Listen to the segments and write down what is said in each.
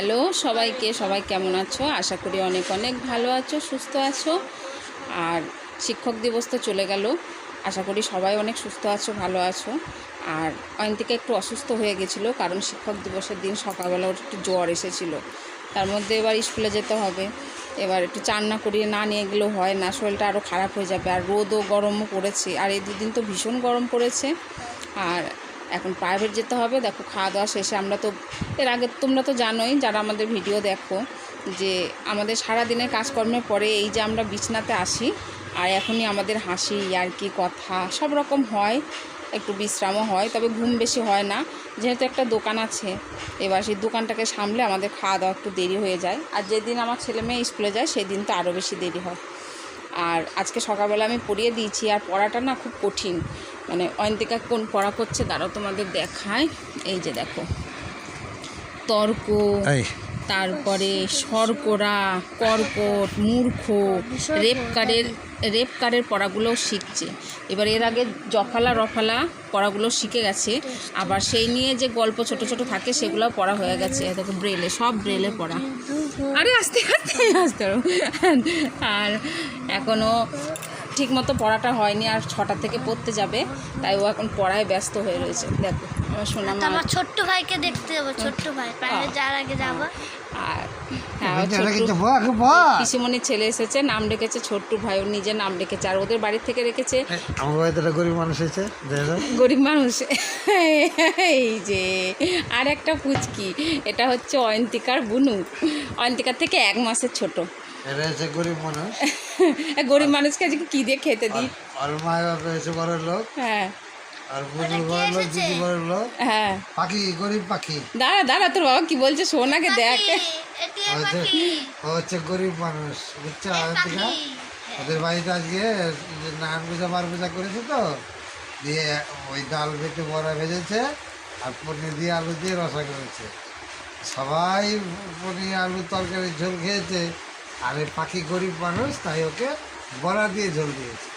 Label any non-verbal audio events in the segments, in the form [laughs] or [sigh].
Hello সবাইকে, সবাই কেমন আছো? আশা করি অনেক অনেক ভালো আছো, সুস্থ আছো। আর শিক্ষক দিবস তো চলে গেল, আশা করি সবাই অনেক সুস্থ আছো, ভালো আছো। আর অয়ন্তিকা একটু অসুস্থ হয়ে গেছিল, কারণ শিক্ষক দিবসের দিন সকালবেলা ওর একটু জ্বর এসেছিল। তার মধ্যে এবার স্কুলে যেতে হবে। এবার একটু চান্না করিয়ে না নিয়ে গেলেও হয় না, শরীরটা আরও খারাপ হয়ে যাবে। আর রোদও গরমও পড়েছে। আর এই দুদিন তো ভীষণ গরম পড়েছে। আর এখন প্রাইভেট যেতে হবে। দেখো খাওয়া দাওয়া শেষে আমরা তো, এর আগে তোমরা তো জানোই, যারা আমাদের ভিডিও দেখো, যে আমাদের সারা দিনের কাজকর্মের পরে এই যে আমরা বিছনাতে আসি, আর এখনই আমাদের হাসি, আর কি কথা, সব রকম হয়, একটু বিশ্রামও হয়, তবে ঘুম বেশি হয় না। যেহেতু একটা দোকান আছে, এবার সেই দোকানটাকে সামলে আমাদের খাওয়া দাওয়া একটু দেরি হয়ে যায়। আর যেদিন আমার ছেলে মেয়ে স্কুলে যায়, সেদিন তো আরও বেশি দেরি হয়। আর আজকে সকালবেলা আমি পড়িয়ে দিয়েছি, আর পড়াটা না খুব কঠিন। মানে অয়ন্তিকা কোন পড়া করছে তারাও তোমাদের দেখায়। এই যে দেখো, তর্ক তারপরে শর্করা, কর্কট, মূর্খ, রেপকারের রেপকারের পড়াগুলোও শিখছে। এবার এর আগে জফালা, রফালা পড়াগুলো শিখে গেছে। আবার সেই নিয়ে যে গল্প ছোট ছোট থাকে, সেগুলোও পড়া হয়ে গেছে। দেখো, ব্রেলে, সব ব্রেলে পড়া। আরে, আস্তে আস্তে আস্তে, আর। এখনও ঠিকমতো পড়াটা হয়নি, আর ছটা থেকে পড়তে যাবে, তাই ও এখন পড়ায় ব্যস্ত হয়ে রয়েছে। দেখো। আমার সোনা আমার ছোট্ট ভাইকে দেখতে যাব ছোট্ট ভাই। প্রাইভেট যাওয়ার আগে যাব। আর হ্যাঁ পিসিমণির ছেলে এসেছে নাম রেখেছে ছোট্টু ভাই ওর নিজের নাম রেখেছে আর ওদের বাড়ি থেকে রেখেছে আমার বাড়িতে একটা গরিব মানুষ হয়েছে গরিব মানুষ। এই যে আর একটা পুচকি এটা হচ্ছে অয়ন্তিকার বুনু। অয়ন্তিকার থেকে এক মাসের ছোট। গরিব মানুষ। [laughs] গরিব মানুষকে আজকে কী দিয়ে খেতে দিই? বড় লোক। হ্যাঁ। আর বুনুর বড় লোক দিদি বড় হ্যাঁ। পাখি গরিব পাখি। দাঁড়া দাঁড়া তোর বাবা কি বলছে সোনাকে দেখ। ও হচ্ছে ও হচ্ছে গরিব মানুষ বুঝছ? ওদের বাড়িতে আজকে যে নান পূজা বার পূজা করেছে তো দিয়ে ওই ডাল বেটে বড়া ভেজেছে আর পনির দিয়ে আলু দিয়ে রসা করেছে। সবাই পনির আলু তরকারি ঝোল খেয়েছে। আর এই পাখি গরিব মানুষ তাই ওকে বড়া দিয়ে ঝোল দিয়েছে।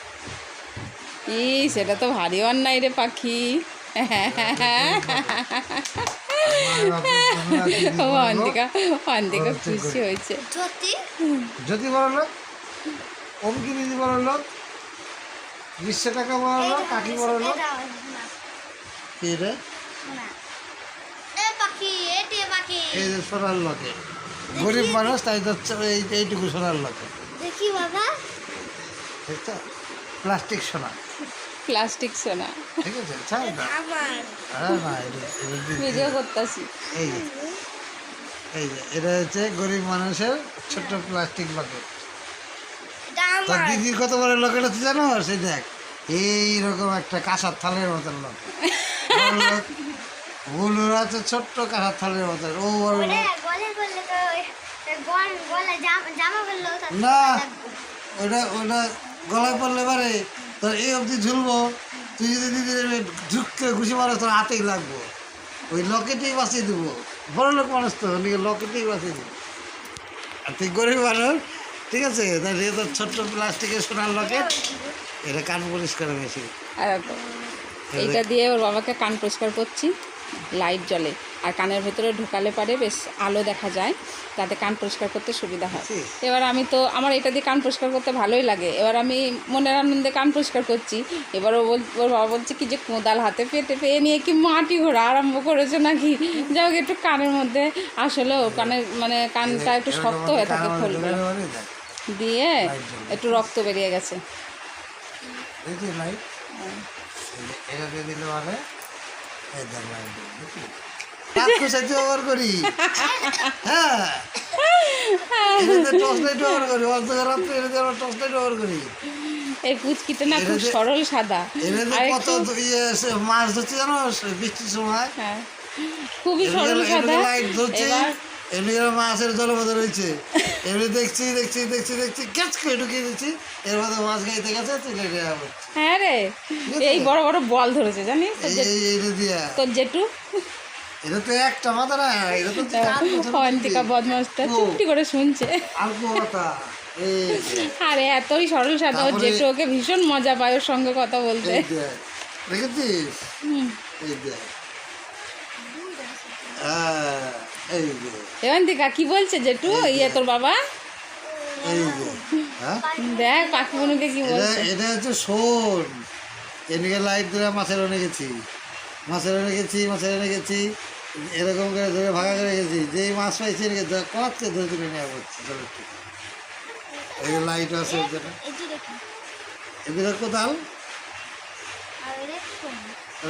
ই সেটা তো ভারী অন্যায় রে পাখি। অন্তিকা অন্তিকা খুশি গরিব। হয়েছে। জ্যোতি? বড় লোক অমকি দিদি বড় লোক বিশ্ব টাকা বড় লোক কাকি বড় লোক কি রে? এই যে সোনার লোকে। গরিব মানুষ তাই তো এইটুকু সোনার লোকে। দেখি বাবা। প্লাস্টিক সোনা। প্লাস্টিক সোনা। ঠিক আছে ছাড় না। আরে এটা দি- ভিডিও করতেছি। এই যে এই যে এটা হচ্ছে গরিব মানুষের ছোট্ট প্লাস্টিক এটা দিদির কত বড় লকেট হচ্ছে জানো? সেই দেখ এইরকম একটা কাঁসার থালের মতন লোক। আছে ছোট্ট কাঁসার থালের মতন ও বড় না ওটা ওটা গলায় পড়লে পারে। তোর এই অবধি ঝুলবো। তুই যদি দিদি ঝুঁককে ঘুষি মারো তোর হাতেই লাগবো। ওই লকেটেই বাঁচিয়ে দেবো। বড় লোক মানুষ তো ওদিকে লকেটেই বাঁচিয়ে দেবো। আর তুই গরিব মানুষ ঠিক আছে? দিয়ে তোর ছোট্ট প্লাস্টিকের সোনার লকেট এটা কান পরিষ্কার দেখো, এইটা দিয়ে ওর বাবাকে কান পরিষ্কার করছি লাইট জ্বলে। আর কানের ভেতরে ঢোকালে পারে বেশ আলো দেখা যায় তাতে কান পরিষ্কার করতে সুবিধা হয়। এবার আমি তো আমার এটা দিয়ে কান পরিষ্কার করতে ভালোই লাগে। এবার আমি মনের আনন্দে কান পরিষ্কার করছি। এবার ও বল ওর বাবা বলছে কি যে কোদাল হাতে পেতে পেয়ে নিয়ে কি মাটি ঘোরা আরম্ভ করেছে নাকি? যাই হোক একটু কানের মধ্যে আসলে ও কানের মানে কানটা একটু শক্ত হয়ে থাকে খোলগুলো দিয়ে একটু রক্ত বেরিয়ে গেছে। এটা দিয়ে দিলে রাত ব্যবহার করি। হ্যাঁ। টর্চ লাইট ব্যবহার করি অন্ধকার রাত্রে এটাতে আমরা টর্চ লাইট ব্যবহার করি। এই না খুব সরল সাদা। আর কত ইয়ে মাছ ধরছে জানো বৃষ্টির সময়? হ্যাঁ। খুবই সরল সাদা। লাইট ধরছে এমনি করে মাছের জলপথে রয়েছে। এমনি দেখছি দেখছি দেখছি দেখছি ক্যাচ করে ঢুকিয়ে দিচ্ছি। এর মধ্যে মাছ গাইতে গেছে তুলে হ্যাঁ রে এই বড় বড় বল ধরেছে জানিস তোর এই এটা তো একটা মাথা না এটা তো চার অন্তিকা বদমাসটা চুপটি করে শুনছে। আর কথা আরে এতই সরল সাদা ওর জেঠু ওকে ভীষণ মজা পায় ওর সঙ্গে কথা বলতে। দেখেছিস? এই দেখ। হ্যাঁ এই যে। এবান্তিকা কি বলছে জেঠু? ইয়ে তোর বাবা? এই যে। হ্যাঁ? দেখ পাখি বনুকে কি বলছে? এটা হচ্ছে শোন এদিকে লাইট ধরে মাছের অনে গেছি। মাছের অনে গেছি মাছের অনে গেছি এরকম করে ধরে ভাগা করে গেছি। যেই মাছ পাইছি এদিকে কতকে ধরে ধরে নেওয়া পড়ছে জলের থেকে? এই লাইট আছে যেটা। কোদাল আর এটা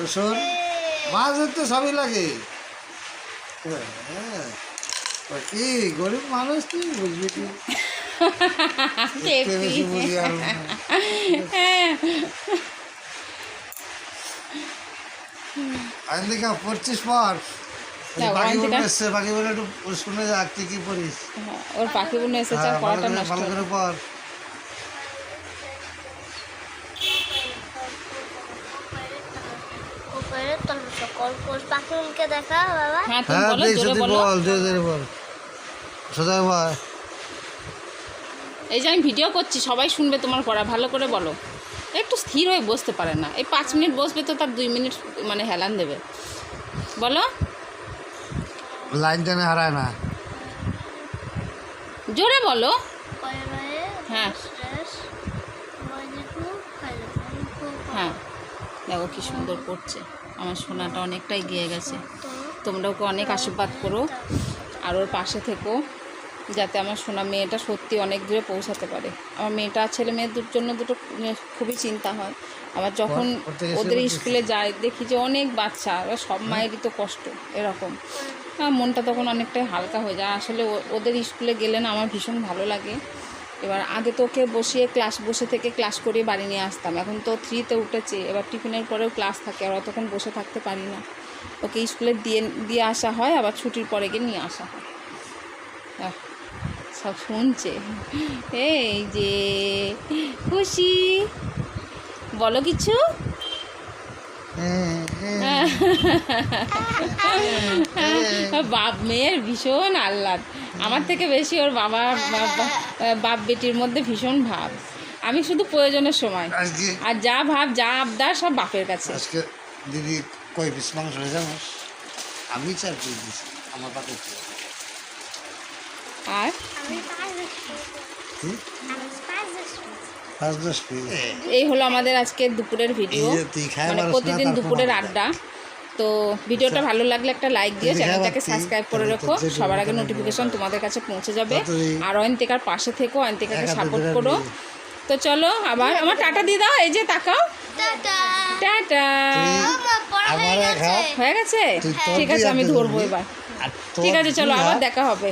শোন মাছ ধরতে সবই লাগে। হ্যাঁ, হ্যাঁ। কি গরিব মানুষ তুই? বুঝবি কি? [laughs] বেশি বুঝি আর না। আমি দেখা পড়ছিস পর? এসছে একটু শুনে যাক তুই কি পড়িস? হ্যাঁ, ওর পাখি বোন এসেছে আর হ্যাঁ, ভালো পড়াটা করে নষ্ট ভালো করে পড়। উপরে তোর সকল কোষ পাখিকে দেখা বাবা। হ্যাঁ। এই যে আমি ভিডিও করছি সবাই শুনবে তোমার পড়া ভালো করে বলো। একটু স্থির হয়ে বসতে পারে না। এই পাঁচ মিনিট বসবে তো তার দুই মিনিট মানে হেলান দেবে। বলো? লাইন টেনে হারায় না। জোরে বলো। হ্যাঁ। স্ট্রেস মজিকু খাইলো হ্যাঁ। দেখো কি সুন্দর পড়ছে আমার সোনাটা অনেকটাই গিয়ে গেছে। তোমরা ওকে অনেক আশীর্বাদ করো। আর ওর পাশে থেকো। যাতে আমার সোনা মেয়েটা সত্যি অনেক দূরে পৌঁছাতে পারে। আমার মেয়েটা আর ছেলে মেয়ের দুর জন্য দুটো খুবই চিন্তা হয়। আবার যখন ওদের স্কুলে যায় দেখি যে অনেক বাচ্চা এবার সব মায়েরই তো কষ্ট এরকম। হ্যাঁ মনটা তখন অনেকটাই হালকা হয়ে যায়। আসলে ও- ওদের স্কুলে গেলে না আমার ভীষণ ভালো লাগে। এবার আগে তো ওকে বসিয়ে ক্লাস বসে থেকে ক্লাস করিয়ে বাড়ি নিয়ে আসতাম। এখন তো থ্রিতে উঠেছে এবার টিফিনের পরেও ক্লাস থাকে আর অতক্ষণ বসে থাকতে পারি না। ওকে স্কুলে দিয়ে দিয়ে আসা হয় আবার ছুটির পরে গিয়ে নিয়ে আসা হয়। আহ, সব শুনছে। এই যে খুশি। বলো কিছু। বাপ মেয়ের ভীষণ আহ্লাদ। আমার থেকে বেশি ওর বাবা বাপ বেটির মধ্যে ভীষণ ভাব। আমি শুধু প্রয়োজনের সময়। আর যা ভাব যা আবদার সব বাপের কাছে। আজকে দিদি কয় পিস মাংস হয়ে আমি চার পিস দিছি? আমার পাতে আর? এই হলো আমাদের আজকে দুপুরের ভিডিও। মানে প্রতিদিন দুপুরের আড্ডা। তো ভিডিওটা ভালো লাগলে একটা লাইক দিয়ে চ্যানেলটাকে সাবস্ক্রাইব করে রেখো। সবার আগে নোটিফিকেশন তোমাদের কাছে পৌঁছে যাবে। আর অয়ন্তিকার পাশে থেকো অয়ন্তিকাকে সাপোর্ট করো। তো চলো আবার আমার টাটা দিয়ে দাও এই যে তাকাও। টাটা। টাটা। হয়ে গেছে। হয়ে ঠিক আছে আমি ধরবো এবার। ঠিক আছে চলো আবার দেখা হবে।